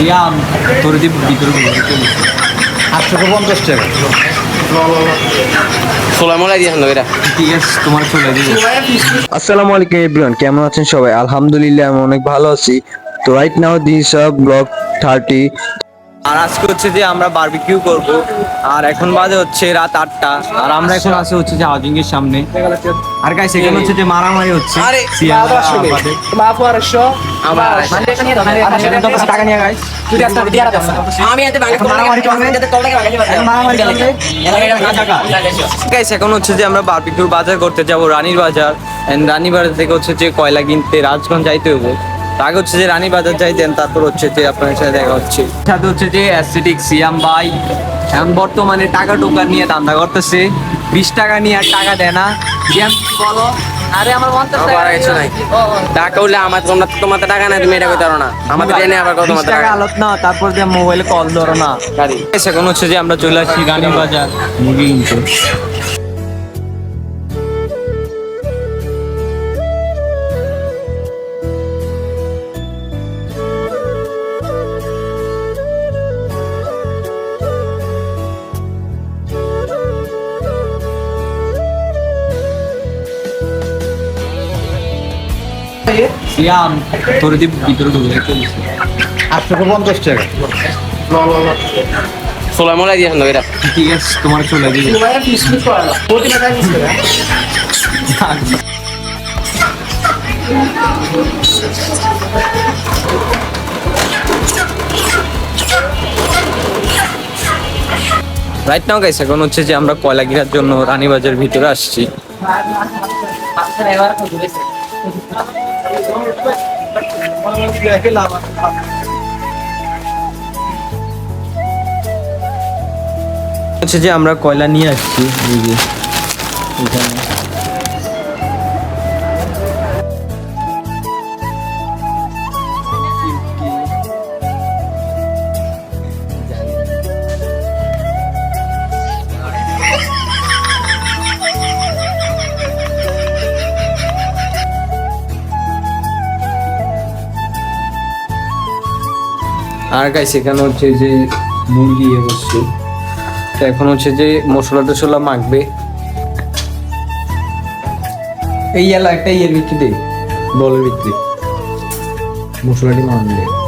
সিয়াম তোর ঢুকে চলিস আটশো পঞ্চাশ টাকা। আসসালামু আলাইকুম এভরিওয়ান কেমন আছেন সবাই? আলহামদুলিল্লাহ আমি অনেক ভালো আছি। তো right now this blog thirty আর আজকে হচ্ছে যে আমরা বারবিকিউ করব। আর এখন বাজে হচ্ছে রাত আটটা। আর আমরা এখন আছি হচ্ছে যে হাউজিং এর সামনে। আর গাইস এখানে হচ্ছে যে মারামারি হচ্ছে। এখন হচ্ছে যে আমরা বারবিকিউর বাজার করতে যাব রানীর বাজার। এন্ড রানী বাজার থেকে হচ্ছে যে কয়লা কিনতে রাজগঞ্জ যাইতে হবে আগে হচ্ছে যে রানী বাজার যাইতেন তারপর হচ্ছে যে আপনার সাথে দেখা হচ্ছে। সাথে হচ্ছে যে অ্যাসথেটিক সিয়াম ভাই এখন বর্তমানে টাকা টোকা নিয়ে দান্দা করতেছে। বিশ টাকা নিয়ে আর টাকা দেয় না। সিয়াম বলো? আরে আমার মন কিছু নাই। টাকা উঠলে আমার তোমরা তোমার টাকা নাই তুমি এটা করতে না। আমাদের আবার কত তোমার টাকা আলত না তারপর দিয়ে মোবাইলে কল ধরো না। গাড়ি। এখন হচ্ছে যে আমরা চলে আসছি রানীর বাজার। মুরগি কিনতে। সিয়াম তোর দিয়ে ভিতরে ঢুকে চলিস আটশো পঞ্চাশ টাকা। সোলা মোলাই দিয়ে এটা ঠিক আছে তোমার চলে দিবে রাইট নাও গাইস এখন হচ্ছে যে আমরা কয়লা গিরার জন্য রানীবাজার ভিতরে আসছি। হচ্ছে যে আমরা কয়লা নিয়ে আসছি এখানে। আর গাইস এখানে হচ্ছে যে মুরগি বসছে। তো এখন হচ্ছে যে মশলা টসলা মাখবে। এই এলাকাটা ইয়ের ভিত্তি দে বলের ভিত্তিতে মশলাটি মাখবে।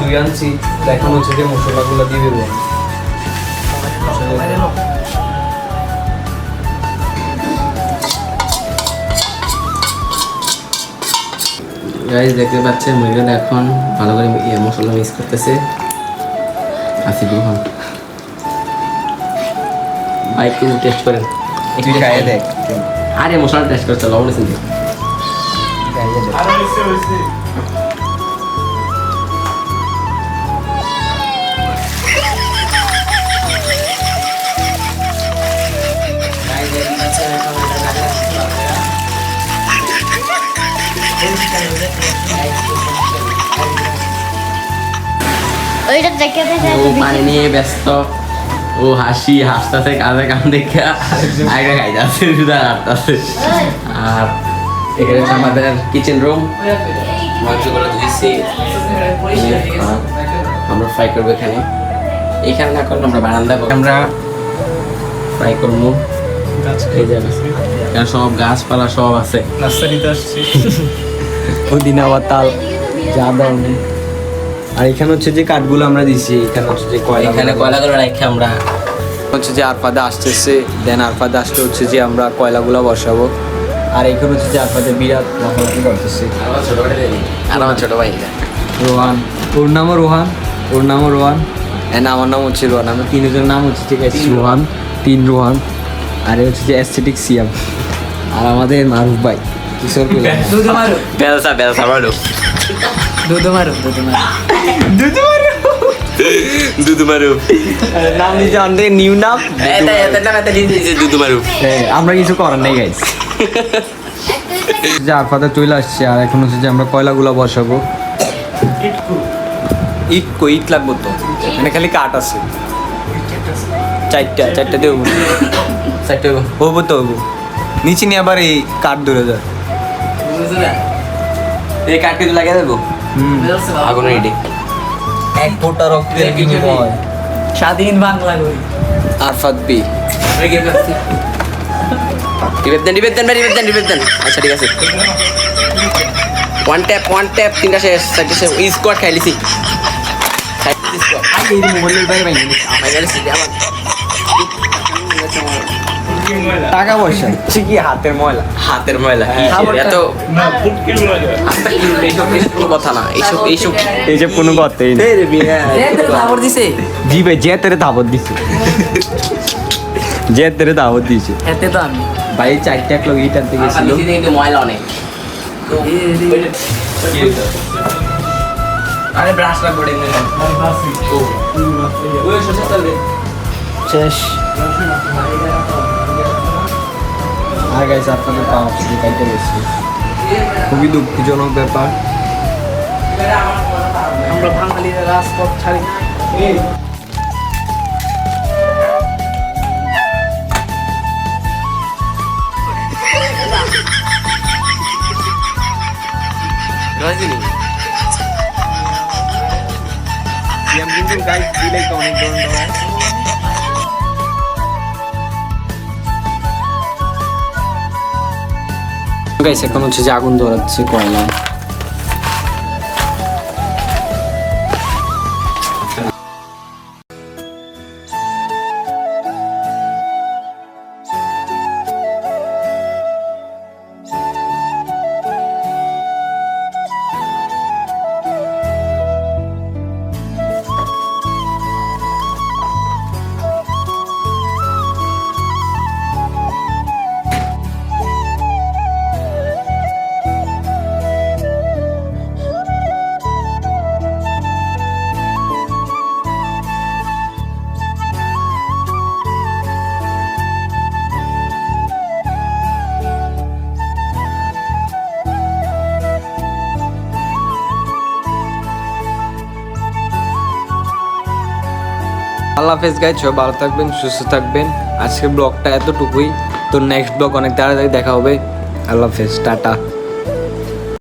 দুই আনছি এখন হচ্ছে যে মশলাগুলো দিয়ে দেবো। গাইজ দেখতে পাচ্ছেন মুরগিটা এখন ভালো করে ইয়ে মশলা মিক্স করতেছে। আসি গ্রহণ ভাই একটু টেস্ট করেন। তুই খাইয়ে দেখ। আরে মশলা টেস্ট করতে লবণ দেখ। ও পানি নিয়ে ব্যস্ত। ও হাসি হাসতেছে কাঁধে কান দেখে। আগে খাই যাচ্ছে শুধু হাঁটতেছে। আর এখানে হচ্ছে আমাদের কিচেন রুম মাংসগুলো আমরা ফ্রাই করব এখানে। এখানে না করলে আমরা বারান্দা আমরা ফ্রাই করব। এখানে সব গাছপালা সব আছে। নার্সারিতে আসছি। পুদিনা যা ধরনের আর এখানে হচ্ছে যে কাঠগুলো আমরা দিছি এখানে হচ্ছে যে কয়লা এখানে কয়লাগুলো রেখে আমরা হচ্ছে যে আরফাদা আসতেছে দেন আরফাদা আসতে হচ্ছে যে আমরা কয়লাগুলো বসাবো। আর এখানে হচ্ছে যে আপনাদের বিরাট লাফালাফি করতেছে। আর আমার ছোট ভাই রোহান ওর নামও রোহান ওর নামও রোহান। অ্যান্ড আমার নাম হচ্ছে রোহান আমরা তিনজনের নাম হচ্ছে ঠিক আছে রোহান তিন রোহান আর হচ্ছে যে অ্যাস্থেটিক সিয়াম আর আমাদের মারুফ ভাই। কিশোর মারো দুধ মারো দুধ মারো নাম হ্যাঁ, আমরা কিছু করার নেই গাইস যে আরফাতে চলে আসছে আর এখন হচ্ছে যে আমরা কয়লাগুলো বসাবো। ইট কো ইট লাগবো তো। মানে খালি কাঠ আছে। চারটা চারটা দেবো চারটে হব তো হব। নিচে নিয়ে আবার এই কাঠ ধরে যায়। এই কাঠ কিন্তু লাগিয়ে দেবো হুম আগুন রেডি এক ফোঁটা রক্তের বিনিময় স্বাধীন বাংলা করি আরফাত বি রিবেদ দেন রিবেদ দেন ভাই রিবেদ দেন রিবেদ দেন আচ্ছা ঠিক আছে ওয়ান ট্যাপ ওয়ান ট্যাপ তিনটা শেষ চারটে শেষ স্কোয়াড খাইলিছি মোবাইলের বাইরে বাইরে টাকা পয়সা কি হাতের ময়লা হাতের ময়লা এত কথা না এইসব এইসব এইসব কোনো কথাই দিছে জি ভাই যে তেরে দাবত দিছে যে তেরে দাবত দিছে এতে তো আমি ভাই চারটে এক লোক ইট আনতে গেছিল কিন্তু ময়লা অনেক আরে ব্রাশ লাগবে শেষ আর গাইছে আপনাদের পাওয়া শুধু কাইতে গেছি খুবই দুঃখজনক ব্যাপার আমরা বাঙালিরা রাজপথ ছাড়ি না রজনী কিন্তু গাইস দিলে তো অনেক ধরনের গাইস এখন হচ্ছে যে আগুন ধরাচ্ছে কয়লা। আল্লাহ হাফেজ গাইজ সবাই ভালো থাকবেন, সুস্থ থাকবেন। আজকের ব্লগটা এতটুকুই। তো নেক্সট ব্লগ অনেক তাড়াতাড়ি দেখা হবে। আল্লাহ হাফেজ, টাটা।